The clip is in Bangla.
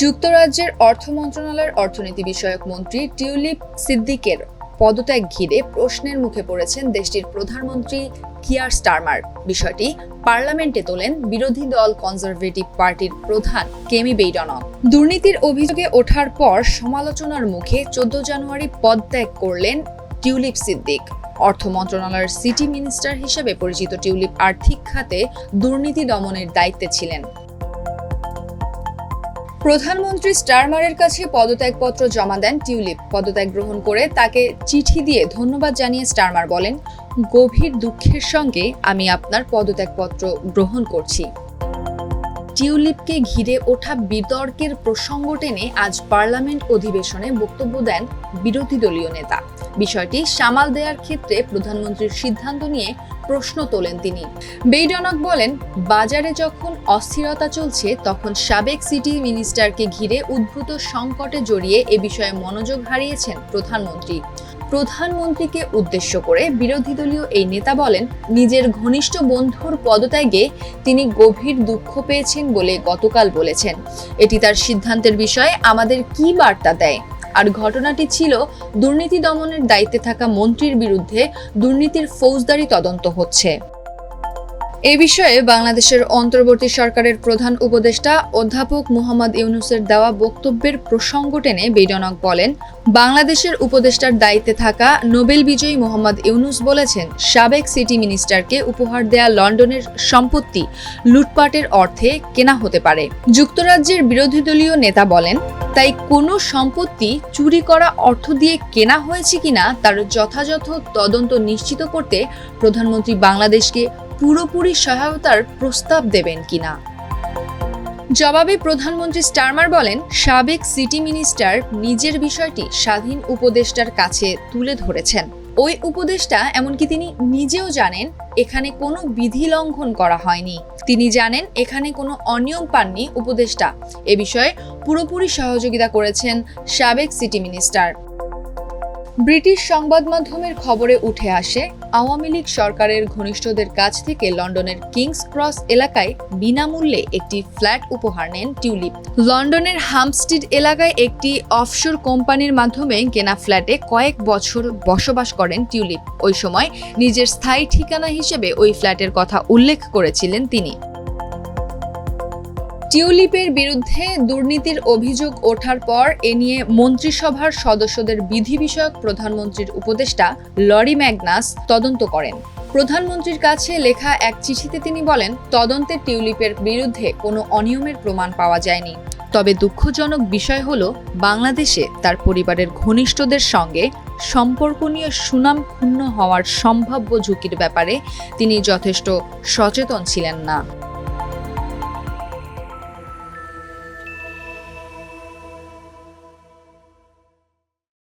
যুক্তরাজ্যের অর্থ মন্ত্রণালয়ের অর্থনীতি বিষয়ক মন্ত্রী টিউলিপ সিদ্দিকের পদত্যাগ ঘিরে প্রশ্নের মুখে পড়েছেন দেশটির প্রধানমন্ত্রী কিয়ার স্টারমার। বিষয়টি পার্লামেন্টে তোলেন বিরোধী দল কনজারভেটিভ পার্টির প্রধান কেমি বেইডনক। দুর্নীতির অভিযোগে ওঠার পর সমালোচনার মুখে চোদ্দ জানুয়ারি পদত্যাগ করলেন টিউলিপ সিদ্দিক। অর্থ মন্ত্রণালয়ের সিটি মিনিস্টার হিসেবে পরিচিত টিউলিপ আর্থিক খাতে দুর্নীতি দমনের দায়িত্বে ছিলেন। প্রধানমন্ত্রী স্টারমারের কাছে পদত্যাগপত্র জমা দেন টিউলিপ। পদত্যাগ গ্রহণ করে তাকে চিঠি দিয়ে ধন্যবাদ জানিয়ে স্টারমার বলেন, গভীর দুঃখের সঙ্গে আমি আপনার পদত্যাগপত্র গ্রহণ করছি। টিউলিপকে ঘিরে ওঠা বিতর্কের প্রসঙ্গ টেনে আজ পার্লামেন্ট অধিবেশনে বক্তব্য দেন বিরোধী দলীয় নেতা। বিষয়টি সামাল দেওয়ার ক্ষেত্রে প্রধানমন্ত্রীর সিদ্ধান্ত নিয়ে প্রশ্ন তোলেন তিনি। বেইডনক বলেন, বাজারে যখন অস্থিরতা চলছে, তখন সাবেক সিটি মিনিস্টারকে ঘিরে উদ্ভূত সংকটে জড়িয়ে এ বিষয়ে মনোযোগ হারিয়েছেন প্রধানমন্ত্রী। প্রধানমন্ত্রীকে উদ্দেশ্য করে বিরোধী দলীয় এই নেতা বলেন, নিজের ঘনিষ্ঠ বন্ধুর পদত্যাগে তিনি গভীর দুঃখ পেয়েছেন বলে গতকাল বলেছেন। এটি তার সিদ্ধান্তের বিষয়ে আমাদের কি বার্তা দেয়? আর ঘটনাটি ছিল দুর্নীতি দমনের দায়িত্বে থাকা মন্ত্রীর বিরুদ্ধে দুর্নীতির ফৌজদারি তদন্ত হচ্ছে। এ বিষয়ে বাংলাদেশের অন্তর্বর্তী সরকারের প্রধান উপদেষ্টা অধ্যাপক মোহাম্মদ ইউনুসের দেওয়া বক্তব্যের প্রসঙ্গ টেনে বেডনক বলেন, বাংলাদেশের উপদেষ্টার দায়িত্বে থাকা নোবেল বিজয়ী মোহাম্মদ ইউনুস বলেছেন, সাবেক সিটি মিনিস্টারকে উপহার দেয়া লন্ডনের সম্পত্তি লুটপাটের অর্থে কেনা হতে পারে। যুক্তরাজ্যের বিরোধী দলীয় নেতা বলেন তাই কোনো সম্পত্তি চুরি করা অর্থ দিয়ে কেনা হয়েছে কিনা তার যথাযথ তদন্ত নিশ্চিত করতে প্রধানমন্ত্রী বাংলাদেশকে পুরোপুরি সহায়তার প্রস্তাব দেবেন কিনা। জবাবে প্রধানমন্ত্রী স্টারমার বলেন, সাবেক সিটি মিনিস্টার নিজের বিষয়টি স্বাধীন উপদেষ্টার কাছে তুলে ধরেছেন। ওই উপদেষ্টা এমনকি তিনি নিজেও জানেন এখানে কোনো বিধি লঙ্ঘন করা হয়নি। তিনি জানেন এখানে কোনো অনিয়ম পাননি উপদেষ্টা এ বিষয়ে পুরোপুরি সহযোগিতা করেছেন সাবেক সিটি মিনিস্টার। ব্রিটিশ সংবাদ মাধ্যমের খবরে উঠে আসে, আওয়ামী লীগ সরকারের ঘনিষ্ঠদের কাছ থেকে লন্ডনের কিংস ক্রস এলাকায় বিনামূল্যে একটি ফ্ল্যাট উপহার নেন টিউলিপ। লন্ডনের হামস্টিড এলাকায় একটি অফশোর কোম্পানির মাধ্যমে কেনা ফ্ল্যাটে কয়েক বছর বসবাস করেন টিউলিপ। ওই সময় নিজের স্থায়ী ঠিকানা হিসেবে ওই ফ্ল্যাটের কথা উল্লেখ করেছিলেন তিনি। টিউলিপের বিরুদ্ধে দুর্নীতির অভিযোগ ওঠার পর এ নিয়ে মন্ত্রিসভার সদস্যদের বিধি বিষয়ক প্রধানমন্ত্রীর উপদেষ্টা লরি ম্যাগনাস তদন্ত করেন। প্রধানমন্ত্রীর কাছে লেখা এক চিঠিতে তিনি বলেন, তদন্তে টিউলিপের বিরুদ্ধে কোনো অনিয়মের প্রমাণ পাওয়া যায়নি। তবে দুঃখজনক বিষয় হল, বাংলাদেশে তার পরিবারের ঘনিষ্ঠদের সঙ্গে সম্পর্ক নিয়ে সুনাম ক্ষুণ্ণ হওয়ার সম্ভাব্য ঝুঁকির ব্যাপারে তিনি যথেষ্ট সচেতন ছিলেন না।